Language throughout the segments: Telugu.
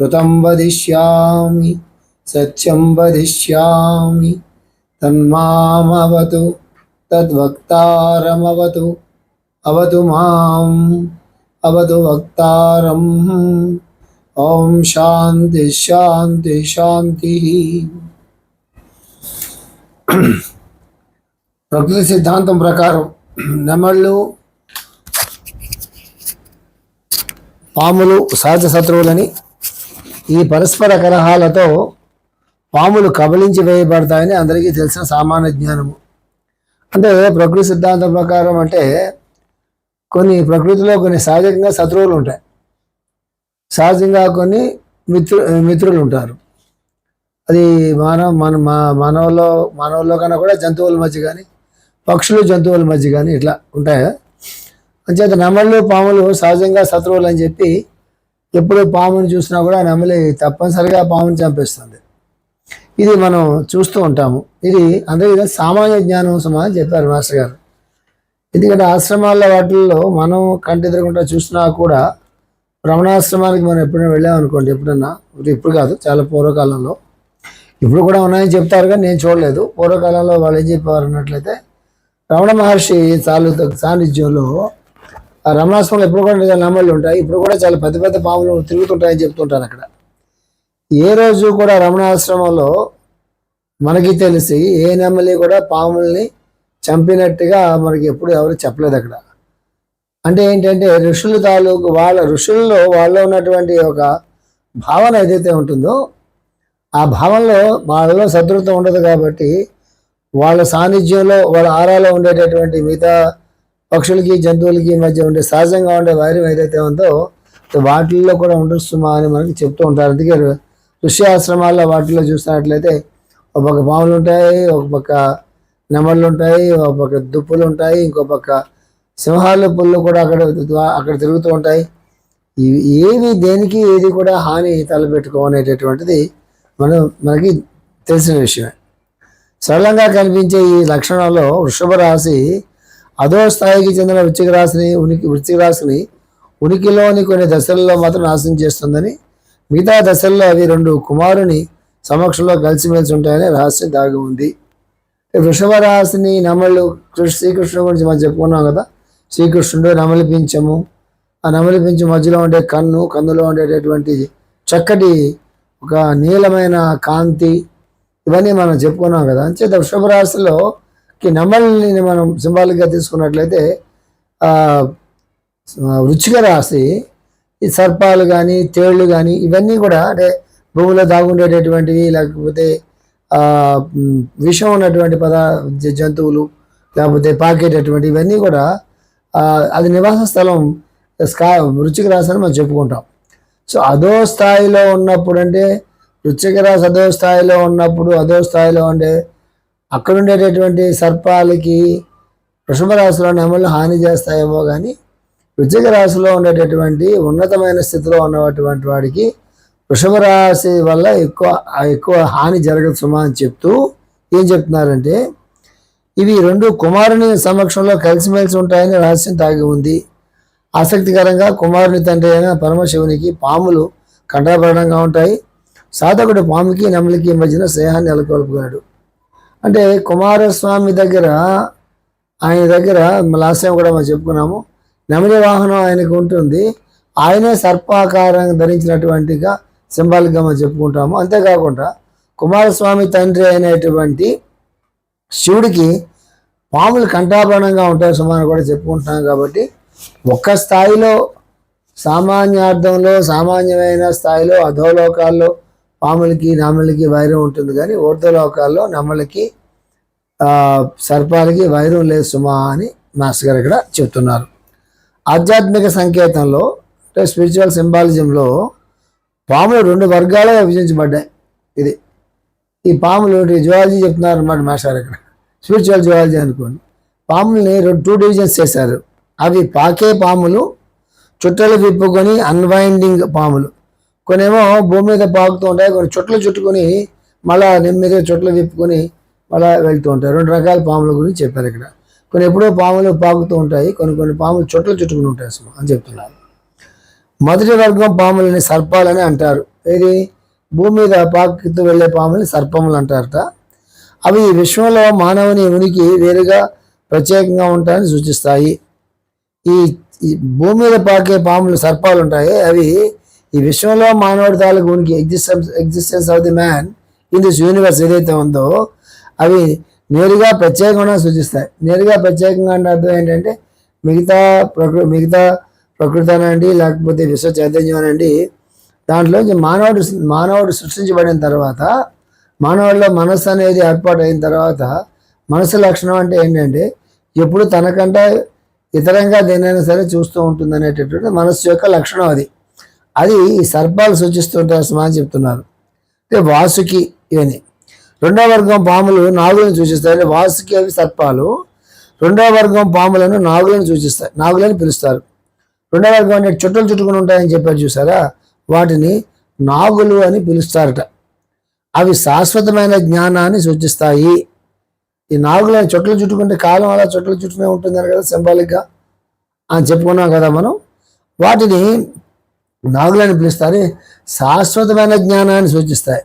కృతం వదిష్యామి సత్యం వదిష్యామి తన్మామవతు తద్వక్తారమవతు అవతు మాం అవతు వక్తారం. ఓం శాంతి శాంతి శాంతి. ప్రకృతి సిద్ధాంతం ప్రకారం నెమళ్ళు పాములు సహజ శత్రువులని ఈ పరస్పర కలహాలతో పాములు కబలించి వేయబడతాయని అందరికీ తెలిసిన సామాన్య జ్ఞానము. అంటే ప్రకృతి సిద్ధాంతం ప్రకారం అంటే కొన్ని ప్రకృతిలో కొన్ని సహజంగా శత్రువులు ఉంటాయి. సహజంగా కొన్ని మిత్రు మిత్రులు ఉంటారు. అది మానవ మన మా మానవుల్లో మానవుల్లో కన్నా కూడా జంతువుల మధ్య కానీ పక్షులు జంతువుల మధ్య కానీ ఇట్లా ఉంటాయి. అంచేత నెమళ్ళు పాములు సహజంగా శత్రువులు అని చెప్పి ఎప్పుడు పాముని చూసినా కూడా నెమలి తప్పనిసరిగా పాముని చంపేస్తుంది. ఇది మనం చూస్తూ ఉంటాము. ఇది అందరికీ సామాన్య జ్ఞానం సమాధానం చెప్పారు మాస్టర్ గారు. ఎందుకంటే ఆశ్రమాల వాటిల్లో మనం కంటి ఎదురుకుంటా చూసినా కూడా భ్రమణాశ్రమానికి మనం ఎప్పుడైనా వెళ్ళామనుకోండి ఎప్పుడన్నా. ఇప్పుడు కాదు చాలా పూర్వకాలంలో. ఇప్పుడు కూడా ఉన్నాయని చెప్తారు కానీ నేను చూడలేదు. పూర్వకాలంలో వాళ్ళు ఏం చెప్పేవారు అన్నట్లయితే రమణ మహర్షి చాలు సాన్నిధ్యంలో రమణాశ్రమంలో ఎప్పుడు కూడా నమ్మలు ఉంటాయి. ఇప్పుడు కూడా చాలా పెద్ద పెద్ద పాములు తిరుగుతుంటాయని చెప్తుంటాను అక్కడ. ఏ రోజు కూడా రమణాశ్రమంలో మనకి తెలిసి ఏ నెమ్మలి కూడా పాముల్ని చంపినట్టుగా మనకి ఎప్పుడు ఎవరు చెప్పలేదు అక్కడ. అంటే ఏంటంటే ఋషులు తాలూకు వాళ్ళ ఋషుల్లో వాళ్ళలో ఉన్నటువంటి ఒక భావన ఏదైతే ఉంటుందో ఆ భావనలో వాళ్ళలో శత్రుత్వం ఉండదు కాబట్టి వాళ్ళ సాన్నిధ్యంలో వాళ్ళ ఆరాలో ఉండేటటువంటి మిగతా పక్షులకి జంతువులకి మధ్య ఉండే సహజంగా ఉండే వైరం ఏదైతే ఉందో వాటిల్లో కూడా ఉండొస్తుమా అని మనకి చెప్తూ ఉంటారు. అందుకే ఋషి ఆశ్రమాల్లో వాటిల్లో చూసినట్లయితే ఒక పక్క పాములు ఉంటాయి ఒక పక్క నెమళ్ళు ఉంటాయి ఒక పక్క దుప్పులు ఉంటాయి ఇంకో పక్క సింహాలు పుల్లు కూడా అక్కడ అక్కడ తిరుగుతూ ఉంటాయి. ఏవి దేనికి ఏది కూడా హాని తలపెట్టుకోనేటటువంటిది మనం మనకి తెలిసిన విషయమే. సరళంగా కనిపించే ఈ లక్షణంలో వృషభ రాశి అదో స్థాయికి చెందిన వృశ్చిక రాశిని ఉనికి వృశ్చిక రాశిని ఉనికిలోని కొన్ని దశల్లో మాత్రం నాశనం చేస్తుందని మిగతా దశల్లో అవి రెండు కుమారుని సమక్షంలో కలిసిమెలిసి ఉంటాయని రహస్యం దాగి ఉంది. వృషభ రాశిని నమలు కృష్ణ శ్రీకృష్ణుడు గురించి మనం చెప్పుకున్నాం కదా శ్రీకృష్ణుడు నమలి పింఛము. ఆ నమలి పింఛం మధ్యలో ఉండే కన్ను కన్నులో ఉండేటటువంటి చక్కటి ఒక నీలమైన కాంతి ఇవన్నీ మనం చెప్పుకున్నాం కదా. అంచేత వృషభ రాశిలో నమల్ని మనం సింబాలిక్గా తీసుకున్నట్లయితే రుచిగా వృచ్చిక రాశి ఈ సర్పాలు కానీ తేళ్ళు కానీ ఇవన్నీ కూడా అంటే భూమిలో దాగుండేటటువంటివి లేకపోతే విషం ఉన్నటువంటి పద జంతువులు లేకపోతే పాకేటటువంటి ఇవన్నీ కూడా అది నివాస స్థలం స్కా వృచ్చిక రాశి అని మనం చెప్పుకుంటాం. సో అదో స్థాయిలో ఉన్నప్పుడు అంటే వృచ్చిక రాశి అదో స్థాయిలో ఉన్నప్పుడు అదో స్థాయిలో ఉండే అక్కడ ఉండేటటువంటి సర్పాలకి వృషభ రాశిలో నెమళ్ళు హాని చేస్తాయేమో కానీ వృశ్చిక రాశిలో ఉండేటటువంటి ఉన్నతమైన స్థితిలో ఉన్నటువంటి వాడికి వృషభ రాశి వల్ల ఎక్కువ ఎక్కువ హాని జరగదు సుమా అని చెప్తూ ఏం చెప్తున్నారంటే ఇవి రెండు కుమారుని సమక్షంలో కలిసిమెలిసి ఉంటాయని రహస్యం తాగి ఉంది. ఆసక్తికరంగా కుమారుని తండ్రి అయిన పరమశివునికి పాములు కంఠాభరణంగా ఉంటాయి. సాధకుడు పాముకి నెమలికి మధ్యన స్నేహాన్ని నెలకొల్పుకున్నాడు. అంటే కుమారస్వామి దగ్గర ఆయన దగ్గర లాస్ట్ టైం కూడా మనం చెప్పుకున్నాము. నెమలి వాహనం ఆయనకు ఉంటుంది. ఆయనే సర్పాకారం ధరించినటువంటిగా సింబాలిక్గా మనం చెప్పుకుంటాము. అంతేకాకుండా కుమారస్వామి తండ్రి అయినటువంటి శివుడికి పాములు కంఠాభరణంగా ఉంటాయి సుమారు కూడా చెప్పుకుంటున్నాం కాబట్టి ఒక్క స్థాయిలో సామాన్యార్థంలో సామాన్యమైన స్థాయిలో అధోలోకాల్లో పాములకి నెమలికి వైరం ఉంటుంది కానీ ఊర్ధలోకాల్లో నెమలికి సర్పాలకి వైరం లేదు సుమా అని మాస్టర్ గారు ఇక్కడ చెప్తున్నారు. ఆధ్యాత్మిక సంకేతంలో అంటే స్పిరిచువల్ సింబాలిజంలో పాములు రెండు వర్గాలుగా విభజించబడ్డాయి. ఇది ఈ పాములు జువాలజీ చెప్తున్నారు అనమాట మాస్టర్ ఇక్కడ. స్పిరిచువల్ జువాలజీ అనుకోండి. పాముల్ని రెండు టూ డివిజన్స్ చేశారు. అవి పాకే పాములు చుట్టలు విప్పుకొని అన్వైండింగ్ పాములు. కొన్నేమో భూమి మీద పాకుతూ ఉంటాయి కొన్ని చుట్టలు చుట్టుకొని మళ్ళా నెమ్మదిగా చుట్టలు తిప్పుకొని మళ్ళా వెళ్తూ ఉంటాయి. రెండు రకాల పాముల గురించి చెప్పారు ఇక్కడ. కొన్ని ఎప్పుడో పాములు పాకుతూ ఉంటాయి కొన్ని కొన్ని పాములు చుట్టలు చుట్టుకుని ఉంటాయి అసలు అని చెప్తున్నారు. మొదటి వర్గం పాములని సర్పాలని అంటారు. ఇది భూమి మీద పాకుతూ వెళ్ళే పాములని సర్పములు అంటారట. అవి విశ్వంలో మానవుని ఉనికి వేరుగా ప్రత్యేకంగా ఉంటాయని సూచిస్తాయి. ఈ ఈ భూమి మీద పాకే పాములు సర్పాలు ఉంటాయి. అవి ఈ విశ్వంలో మానవుడి తాలూకు ఉనికి existence existence of the man in this universe ఏదైతే ఉందో అవి నేరుగా ప్రత్యేకంగా సూచిస్తాయి. నేరుగా ప్రత్యేకంగా అంటే అర్థం ఏంటంటే మిగతా ప్రకృ మిగతా ప్రకృతి అనండి లేకపోతే విశ్వ చైతన్యం అనండి దాంట్లోంచి మానవుడు మానవుడు సృష్టించబడిన తర్వాత మానవుడిలో మనస్సు అనేది ఏర్పాటు అయిన తర్వాత మనసు లక్షణం అంటే ఏంటంటే ఎప్పుడు తనకంటే ఇతరంగా దేనైనా సరే చూస్తూ ఉంటుంది అనేటటువంటి మనస్సు యొక్క లక్షణం అది. అది సర్పాలు సూచిస్తుంటారు సమాజం చెప్తున్నారు. అంటే వాసుకి ఇవన్నీ. రెండో వర్గం పాములు నాగులను సూచిస్తాయి. అంటే వాసుకి అవి సర్పాలు. రెండో వర్గం పాములను నాగులను సూచిస్తాయి. నాగులని పిలుస్తారు. రెండో వర్గం అంటే చుట్టలు చుట్టుకుని ఉంటాయని చెప్పారు చూసారా? వాటిని నాగులు అని పిలుస్తారట. అవి శాశ్వతమైన జ్ఞానాన్ని సూచిస్తాయి. ఈ నాగులని చుట్టలు చుట్టుకుంటే కాలం అలా చుట్టలు చుట్టూనే ఉంటుందని కదా సింబాలిక్గా. అని చెప్పుకున్నాం కదా మనం. వాటిని నాగులని పిలుస్తారు. శాశ్వతమైన జ్ఞానాన్ని సూచిస్తాయి.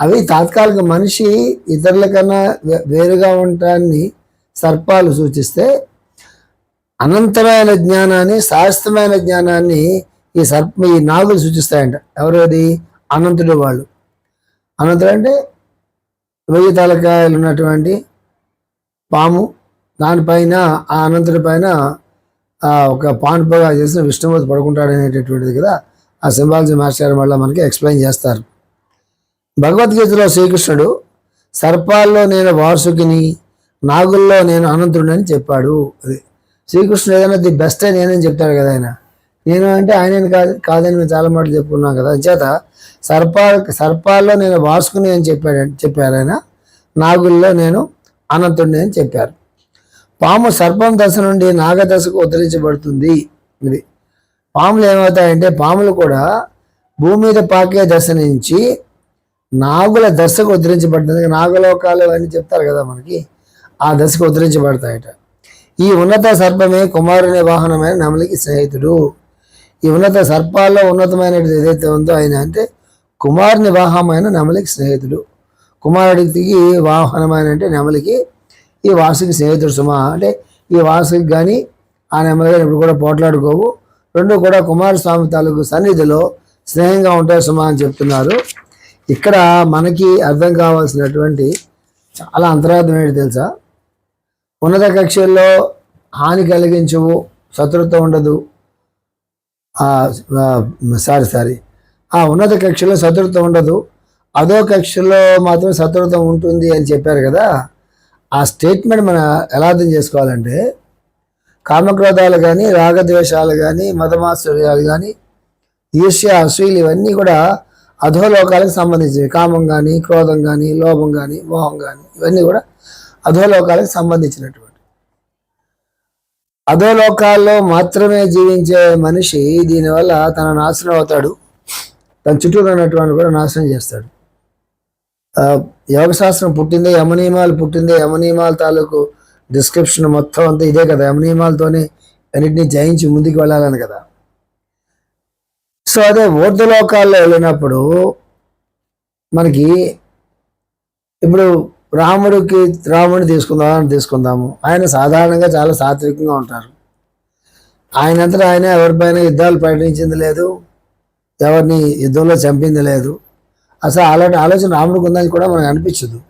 అవి తాత్కాలిక మనిషి ఇతరుల కన్నా వే- వేరుగా ఉండటాన్ని సర్పాలు సూచిస్తే అనంతమైన జ్ఞానాన్ని శాశ్వతమైన జ్ఞానాన్ని ఈ సర్ప ఈ నాగులు సూచిస్తాయంట. ఎవరది? అనంతుడు వాళ్ళు. అనంతుడు అంటే వెయ్యి తలకాయలు ఉన్నటువంటి పాము. దానిపైన ఆ అనంతుడి పైన ఒక పాన్ పగా చేసిన విష్ణుమూర్తి పడుకుంటాడు అనేటటువంటిది కదా ఆ సింబాలజీ మాస్టర్ వల్ల మనకి ఎక్స్ప్లెయిన్ చేస్తారు. భగవద్గీతలో శ్రీకృష్ణుడు సర్పాల్లో నేను వార్సుకిని నాగుల్లో నేను అనంతుడిని అని చెప్పాడు. అది శ్రీకృష్ణుడు ఏదైనా ది బెస్ట్ నేనని చెప్తాడు కదా ఆయన. నేను అంటే ఆయన కాదు కాదని మేము చాలా మాటలు చెప్పుకున్నాం కదా. చేత సర్పా సర్పాల్లో నేను వార్సుకుని అని చెప్పాడు చెప్పారు ఆయన నాగుల్లో నేను అనంతుడిని అని చెప్పారు. పాము సర్పం దశ నుండి నాగదశకు ఉద్ధరించబడుతుంది. ఇది పాములు ఏమవుతాయంటే పాములు కూడా భూమి మీద పాకే దశ నుంచి నాగుల దశకు ఉద్ధరించబడుతుంది. నాగలోకాలు అని చెప్తారు కదా మనకి ఆ దశకు ఉద్ధరించబడతాయట. ఈ ఉన్నత సర్పమే కుమారుని వాహనమైన నెమలికి స్నేహితుడు. ఈ ఉన్నత సర్పాల్లో ఉన్నతమైనది ఏదైతే ఉందో ఆయన అంటే కుమారుని వాహనమైన నెమలికి స్నేహితుడు. కుమారుడికి వాహనమైన అంటే నెమలికి ఈ వాసుకి స్నేహితుడు సుమా. అంటే ఈ వాసుకి కానీ ఆ నెమ్మదిగా ఇప్పుడు కూడా పోట్లాడుకోవు. రెండు కూడా కుమారస్వామి తాలూకు సన్నిధిలో స్నేహంగా ఉంటాయి సుమా అని చెప్తున్నారు. ఇక్కడ మనకి అర్థం కావాల్సినటువంటి చాలా అంతరార్థం ఏంటి తెలుసా? ఉన్నత కక్షల్లో హాని కలిగించవు శత్రుత్వం ఉండదు. Sorry sorry. ఆ ఉన్నత కక్షలో శత్రుత్వం ఉండదు. అదో కక్షలో మాత్రం శత్రుత్వం ఉంటుంది అని చెప్పారు కదా? ఆ స్టేట్మెంట్ మనం ఎలా అర్థం చేసుకోవాలంటే కామక్రోధాలు కానీ రాగద్వేషాలు కానీ మతమాశ్చర్యాలు కానీ ఈర్ష్య అసూయలు ఇవన్నీ కూడా అధోలోకాలకు సంబంధించినవి. కామం కానీ క్రోధం కానీ లోభం కానీ మోహం కానీ ఇవన్నీ కూడా అధోలోకాలకు సంబంధించినటువంటి. అధోలోకాల్లో మాత్రమే జీవించే మనిషి దీనివల్ల తన నాశనం అవుతాడు. తన చుట్టూ ఉన్నటువంటి కూడా నాశనం చేస్తాడు. యోగశాస్త్రం పుట్టిందే యమనియమాలు పుట్టిందే యమనియమాల తాలూకు డిస్క్రిప్షన్ మొత్తం అంతా ఇదే కదా. యమనియమాలతోనే అన్నిటిని జయించి ముందుకు వెళ్ళాలని కదా. సో అదే ఊర్ధలోకాల్లో వెళ్ళినప్పుడు మనకి ఇప్పుడు రాముడికి రాముడిని తీసుకుందామని తీసుకుందాము. ఆయన సాధారణంగా చాలా సాత్వికంగా ఉంటారు. ఆయనంతా ఆయన ఎవరిపైన యుద్ధాలు ప్రకటించింది లేదు. ఎవరిని యుద్ధంలో చంపింది లేదు. అసలు అలాంటి ఆలోచన రాముడికి ఉందని కూడా మనకు అనిపించదు.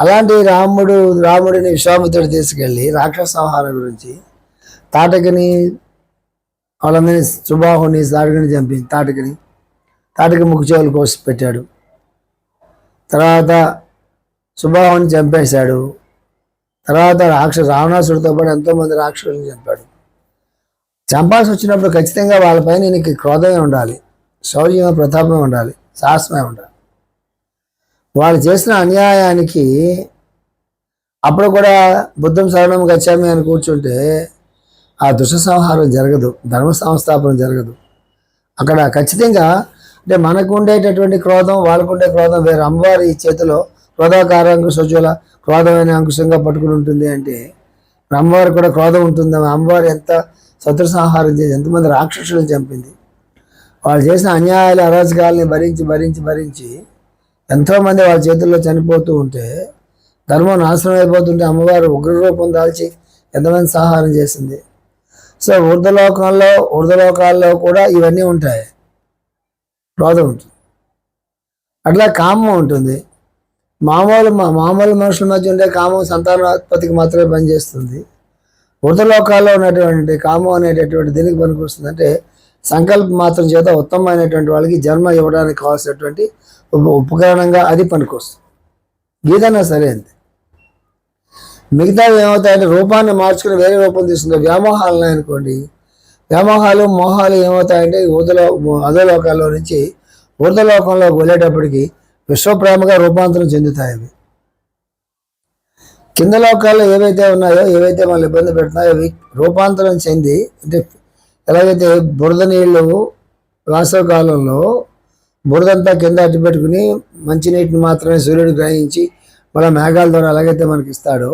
అలాంటి రాముడు రాముడిని విశ్వామిత్రుడు తీసుకెళ్ళి రాక్షస సంహారం గురించి తాటకిని వాళ్ళందరినీ సుబాహుని తాటకిని చంపి తాటకిని తాటకి ముక్కు చెవులు కోసి పెట్టాడు. తర్వాత సుబాహుని చంపేశాడు. తర్వాత రాక్ష రావణాసుడితో పాటు ఎంతోమంది రాక్షసులను చంపాడు. చంపాల్సి వచ్చినప్పుడు ఖచ్చితంగా వాళ్ళపైన నీకు క్రోధమే ఉండాలి. శౌర్యం ప్రతాపమే ఉండాలి. సాహసమే ఉండాలి. వాళ్ళు చేసిన అన్యాయానికి అప్పుడు కూడా బుద్ధం శరణం గచ్చామి అని కూర్చుంటే ఆ దుష్ట సంహారం జరగదు ధర్మ సంస్థాపన జరగదు. అక్కడ ఖచ్చితంగా అంటే మనకు ఉండేటటువంటి క్రోధం వాళ్ళకు ఉండే క్రోధం వేరే. అమ్మవారి చేతిలో క్రోధాకార అంకుశోజ్వల క్రోధమైన అంకుశంగా పట్టుకుని ఉంటుంది అంటే అమ్మవారు కూడా క్రోధం ఉంటుంది అమ్మవారు ఎంత శత్రు సంహారం చేసి ఎంతమంది రాక్షసులను చంపింది. వాళ్ళు చేసిన అన్యాయాలు అరాజకాలని భరించి భరించి భరించి ఎంతోమంది వాళ్ళ చేతుల్లో చనిపోతూ ఉంటే ధర్మం నాశనం అయిపోతుంటే అమ్మవారు ఉగ్రరూపం దాల్చి ఎంతమంది సహాయం చేసింది. సో ఊర్ధలోకంలో ఊర్ధలోకాల్లో కూడా ఇవన్నీ ఉంటాయి. క్రోధం ఉంటుంది. అట్లా కామం ఉంటుంది. మామూలు మా- మామూలు మనుషుల మధ్య ఉండే కామం సంతానోత్పత్తికి మాత్రమే పనిచేస్తుంది. ఊర్ధలోకాల్లో ఉన్నటువంటి కామం అనేటటువంటి దీనికి పనికొస్తుంది అంటే సంకల్పం మాత్రం చేత ఉత్తమమైనటువంటి వాళ్ళకి జన్మ ఇవ్వడానికి కావాల్సినటువంటి ఉపకరణంగా అది పనికొస్తుంది. గీతనా సరే అంతే. మిగతావి ఏమవుతాయంటే రూపాన్ని మార్చుకుని వేరే రూపం తీసుకున్న వ్యామోహాలను అనుకోండి వ్యామోహాలు మోహాలు ఏమవుతాయంటే ఊదలో అధోలోకాల్లో నుంచి ఊర్ధలోకంలోకి వెళ్ళేటప్పటికి విశ్వప్రేమగా రూపాంతరం చెందుతాయి అవి. కింద లోకాల్లో ఏవైతే ఉన్నాయో ఏవైతే మనల్ని ఇబ్బంది పెడుతున్నాయో అవి రూపాంతరం చెంది అంటే ఎలాగైతే బురద నీళ్ళు వేసవి కాలంలో బురదంతా కింద అడ్డు పెట్టుకుని మంచినీటిని మాత్రమే సూర్యుడు గ్రహించి మన మేఘాల ద్వారా ఎలాగైతే మనకి ఇస్తాడో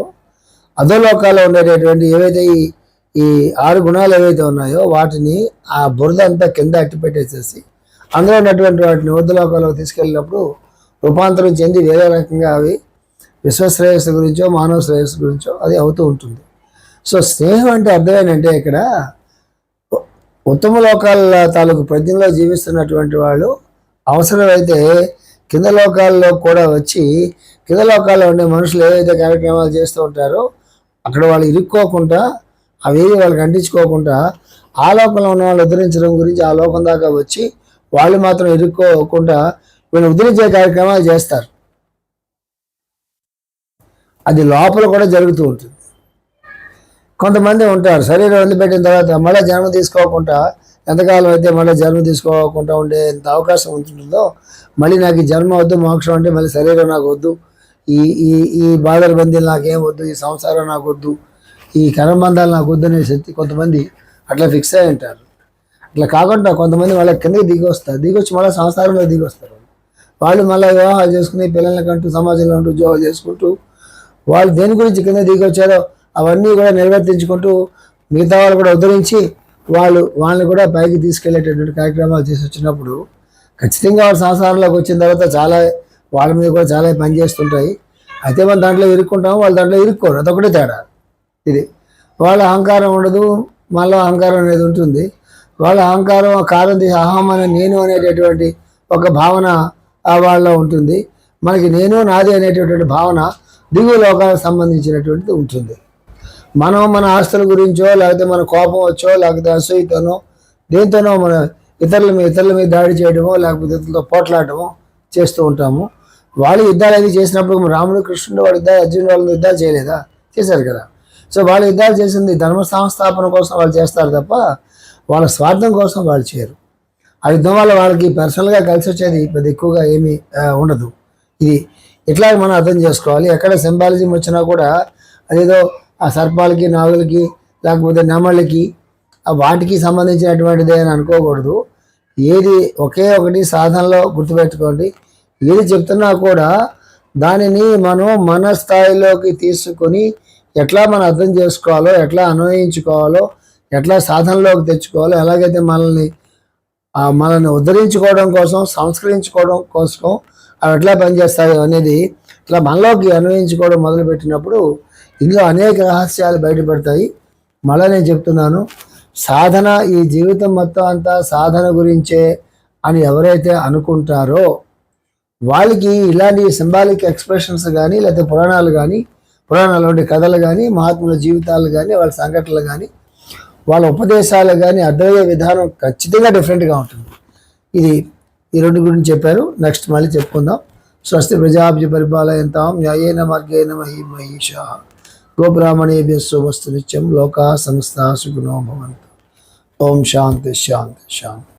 అధోలోకాల్లో ఉండేటటువంటి ఏవైతే ఈ ఈ ఆరు గుణాలు ఏవైతే ఉన్నాయో వాటిని ఆ బురద అంతా కింద అట్టి పెట్టేసేసి అందులో ఉన్నటువంటి వాటిని లోకాలకు తీసుకెళ్ళినప్పుడు రూపాంతరం చెంది వేరే రకంగా అవి విశ్వశ్రేయస్సు గురించో మానవ శ్రేయస్సు గురించో అది అవుతూ ఉంటుంది. సో స్నేహం అంటే అర్థమేనంటే ఇక్కడ ఉత్తమ లోకాల తాలూకు ప్రజ్ఞలో జీవిస్తున్నటువంటి వాళ్ళు అవసరమైతే కింద లోకాల్లో కూడా వచ్చి కింద లోకాల్లో ఉండే మనుషులు ఏవైతే కార్యక్రమాలు చేస్తూ ఉంటారో అక్కడ వాళ్ళు ఇరుక్కోకుండా అవి వాళ్ళకి అంటించుకోకుండా ఆ లోకంలో ఉన్న వాళ్ళు ఉద్ధరించడం గురించి ఆ లోకం దాకా వచ్చి వాళ్ళు మాత్రం ఇరుక్కోకుండా వీళ్ళు ఉద్ధరించే కార్యక్రమాలు చేస్తారు. అది లోపల కూడా జరుగుతూ ఉంటుంది. కొంతమంది ఉంటారు. శరీరం వదిలిపెట్టిన తర్వాత మళ్ళీ జన్మ తీసుకోకుండా ఎంతకాలం అయితే మళ్ళీ జన్మ తీసుకోకుండా ఉండే ఎంత అవకాశం ఉంటుందో మళ్ళీ నాకు జన్మ వద్దు మోక్షం అంటే మళ్ళీ శరీరం నాకు వద్దు. ఈ ఈ ఈ బాధల బందీలు నాకేం వద్దు ఈ సంసారం నాకు వద్దు ఈ కర్మబంధాలు నాకు వద్దు అనే శక్తి కొంతమంది అట్లా ఫిక్స్ అయి ఉంటారు. అట్లా కాకుండా కొంతమంది వాళ్ళ కిందకి దిగి వస్తారు. దిగి వచ్చి మళ్ళీ సంసారంలో దిగి వస్తారు. వాళ్ళు మళ్ళీ వివాహాలు చేసుకుని పిల్లలకంటూ సమాజంలో ఉంటూ ఉద్యోగాలు చేసుకుంటూ వాళ్ళు దేని గురించి కింద దిగి వచ్చారో అవన్నీ కూడా నిర్వర్తించుకుంటూ మిగతా వాళ్ళు కూడా ఉద్ధరించి వాళ్ళు వాళ్ళని కూడా పైకి తీసుకెళ్ళేటటువంటి కార్యక్రమాలు చేసి వచ్చినప్పుడు ఖచ్చితంగా వాళ్ళ సంసారంలోకి వచ్చిన తర్వాత చాలా వాళ్ళ మీద కూడా చాలా పని చేస్తుంటాయి. అయితే మనం దాంట్లో ఇరుక్కుంటాము? వాళ్ళు దాంట్లో ఇరుక్కోరు. అదొకటే తేడా. ఇది వాళ్ళ అహంకారం ఉండదు మళ్ళీ అహంకారం అనేది ఉంటుంది. వాళ్ళ అహంకారం ఆ కారం తీసి అహం అనే నేను అనేటటువంటి ఒక భావన వాళ్ళ వాళ్ళలో ఉంటుంది. మనకి నేను నాది అనేటటువంటి భావన దిగువ లోకాలకు సంబంధించినటువంటిది ఉంటుంది. మనం మన ఆస్తుల గురించో లేకపోతే మన కోపం వచ్చో లేకపోతే అసూయతోనో దేంతోనో మన ఇతరుల మీద ఇతరుల మీద దాడి చేయడమో లేకపోతే ఇతరులతో పోట్లాడటమో చేస్తూ ఉంటాము. వాళ్ళు యుద్ధాలు అది చేసినప్పుడు రాముడు కృష్ణుడు వాడు యుద్ధాలు అర్జునుడు వాళ్ళు యుద్ధాలు చేయలేదా? చేశారు కదా. సో వాళ్ళు యుద్ధాలు చేసింది ధర్మ సంస్థాపన కోసం వాళ్ళు చేస్తారు తప్ప వాళ్ళ స్వార్థం కోసం వాళ్ళు చేయరు. ఆ యుద్ధం వల్ల వాళ్ళకి పర్సనల్గా కలిసి వచ్చేది పెద్ద ఎక్కువగా ఏమీ ఉండదు. ఇది ఇట్లా మనం అర్థం చేసుకోవాలి? ఎక్కడ సింబాలిజం వచ్చినా కూడా అదేదో ఆ సర్పాలకి నాగులకి లేకపోతే నెమళ్ళకి ఆ వాటికి సంబంధించినటువంటిదే అని అనుకోకూడదు. ఏది ఒకే ఒకటి సాధనలో గుర్తుపెట్టుకోండి. ఏది చెప్తున్నా కూడా దానిని మనం మన స్థాయిలోకి తీసుకొని ఎట్లా మనం అర్థం చేసుకోవాలో ఎట్లా అన్వయించుకోవాలో ఎట్లా సాధనలోకి తెచ్చుకోవాలో ఎలాగైతే మనల్ని మనల్ని ఉద్ధరించుకోవడం కోసం సంస్కరించుకోవడం కోసం అవి ఎట్లా పనిచేస్తాయి అనేది ఇట్లా మనలోకి అన్వయించుకోవడం మొదలుపెట్టినప్పుడు ఇందులో అనేక రహస్యాలు బయటపడతాయి. మళ్ళీ నేను చెప్తున్నాను సాధన ఈ జీవితం మొత్తం అంతా సాధన గురించే అని ఎవరైతే అనుకుంటారో వాళ్ళకి ఇలాంటి సింబాలిక్ ఎక్స్ప్రెషన్స్ కానీ లేకపోతే పురాణాలు కానీ పురాణాలు ఉండే కథలు కానీ మహాత్ముల జీవితాలు కానీ వాళ్ళ సంఘటనలు కానీ వాళ్ళ ఉపదేశాలు కానీ అర్థమయ్యే విధానం ఖచ్చితంగా డిఫరెంట్గా ఉంటుంది. ఇది ఈ రెండు గురించి చెప్పారు. నెక్స్ట్ మళ్ళీ చెప్పుకుందాం. స్వస్తి ప్రజాభ్య పరిపాలయంతాం న్యాయేన మార్గేణ మహి మహిష గోబ్రాహ్మణేభ్య శుభస్తు నిత్యం లోకా సంస్థ సుఖినో భవంతు ఓం శాంతి శాంతి శాంతి